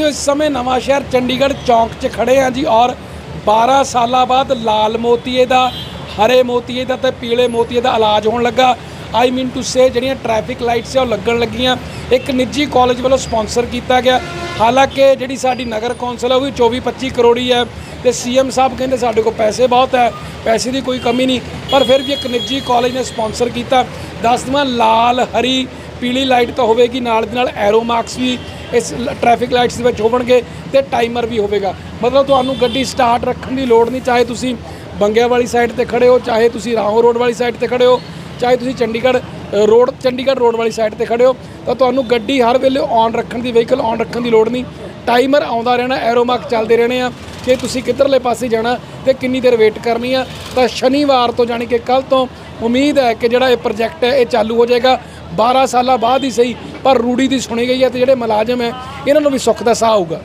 ਸਾਥੀਓ ਇਸ ਸਮੇਂ ਨਵਾਂ ਸ਼ਹਿਰ ਚੰਡੀਗੜ੍ਹ ਚੌਂਕ 'ਚ ਖੜੇ ਆ ਜੀ ਔਰ 12 ਸਾਲਾਂ ਬਾਅਦ ਲਾਲ ਮੋਤੀਏ ਦਾ, ਹਰੇ ਮੋਤੀਏ ਦਾ ਤੇ ਪੀਲੇ ਮੋਤੀਏ ਦਾ ਇਲਾਜ ਹੋਣ ਲੱਗਾ। ਆਈ ਮੀਨ ਟੂ ਸੇ ਜਿਹੜੀਆਂ ਟ੍ਰੈਫਿਕ ਲਾਈਟਸ ਆ ਉਹ ਲੱਗਣ ਲੱਗੀਆਂ। ਇੱਕ ਨਿੱਜੀ ਕਾਲਜ ਵੱਲੋਂ ਸਪਾਂਸਰ ਕੀਤਾ ਗਿਆ। ਹਾਲਾਂਕਿ ਜਿਹੜੀ ਸਾਡੀ ਨਗਰ ਕੌਂਸਲ ਹੈ ਉਹ ਵੀ 24 25 ਕਰੋੜੀ ਹੈ ਤੇ ਸੀਐਮ ਸਾਹਿਬ ਕਹਿੰਦੇ ਸਾਡੇ ਕੋਲ ਪੈਸੇ ਬਹੁਤ ਹੈ ਪੈਸੇ ਦੀ ਕੋਈ ਕਮੀ ਨਹੀਂ। ਪਰ ਫਿਰ ਵੀ ਇੱਕ ਨਿੱਜੀ ਕਾਲਜ ਨੇ ਸਪਾਂਸਰ ਕੀਤਾ। ਦੱਸ ਦਵਾਂ, ਲਾਲ, ਹਰੀ, ਪੀਲੀ ਲਾਈਟ ਤਾਂ ਹੋਵੇਗੀ ਨਾਲ ਦੇ ਨਾਲ ਐਰੋ ਮਾਰਕਸ ਵੀ। ਇਸ ਟ੍ਰੈਫਿਕ ਲਾਈਟਸ ਦੇ ਵਿੱਚ ਹੋਣਗੇ ਤੇ ਟਾਈਮਰ ਵੀ ਹੋਵੇਗਾ। ਮਤਲਬ ਤੁਹਾਨੂੰ ਗੱਡੀ ਸਟਾਰਟ ਰੱਖਣ ਦੀ ਲੋੜ ਨਹੀਂ, ਚਾਹੇ ਤੁਸੀਂ ਬੰਗਿਆ ਵਾਲੀ ਸਾਈਡ ਤੇ ਖੜੇ ਹੋ, ਚਾਹੇ ਤੁਸੀਂ ਰਾਹੋਂ ਰੋਡ ਵਾਲੀ ਸਾਈਡ ਤੇ ਖੜੇ ਹੋ, ਚਾਹੇ ਤੁਸੀਂ ਚੰਡੀਗੜ੍ਹ ਰੋਡ ਚੰਡੀਗੜ੍ਹ ਰੋਡ ਵਾਲੀ ਸਾਈਡ ਤੇ ਖੜੇ ਹੋ, ਤਾਂ ਤੁਹਾਨੂੰ ਗੱਡੀ ਹਰ ਵੇਲੇ ਔਨ ਰੱਖਣ ਦੀ ਵਹੀਕਲ ਔਨ ਰੱਖਣ ਦੀ ਲੋੜ ਨਹੀਂ। ਟਾਈਮਰ ਆਉਂਦਾ ਰਹਿਣਾ ਐਰੋ ਮਾਰਕ ਚੱਲਦੇ ਰਹਿਣੇ ਆ। ਕਿ ਤੁਸੀਂ ਕਿੱਧਰਲੇ ਪਾਸੇ ਜਾਣਾ ਤੇ ਕਿੰਨੀ ਦੇਰ ਵੇਟ ਕਰਨੀ ਆ, ਤਾਂ ਸ਼ਨੀਵਾਰ ਤੋਂ ਜਾਣੀ ਕਿ ਕੱਲ ਤੋਂ ਉਮੀਦ ਹੈ ਕਿ ਜਿਹੜਾ ਇਹ ਪ੍ਰੋਜੈਕਟ ਹੈ, ਇਹ ਚਾਲੂ ਹੋ ਜਾਏਗਾ। 12 ਸਾਲਾਂ ਬਾਅਦ ਹੀ ਸਹੀ, ਪਰ ਰੂੜੀ ਦੀ ਸੁਣੀ ਗਈ ਹੈ ਤੇ ਜਿਹੜੇ ਮੁਲਾਜ਼ਮ ਹੈ, ਇਹਨਾਂ ਨੂੰ ਵੀ ਸੁੱਖ ਦਾ ਸਾਹ ਆਊਗਾ।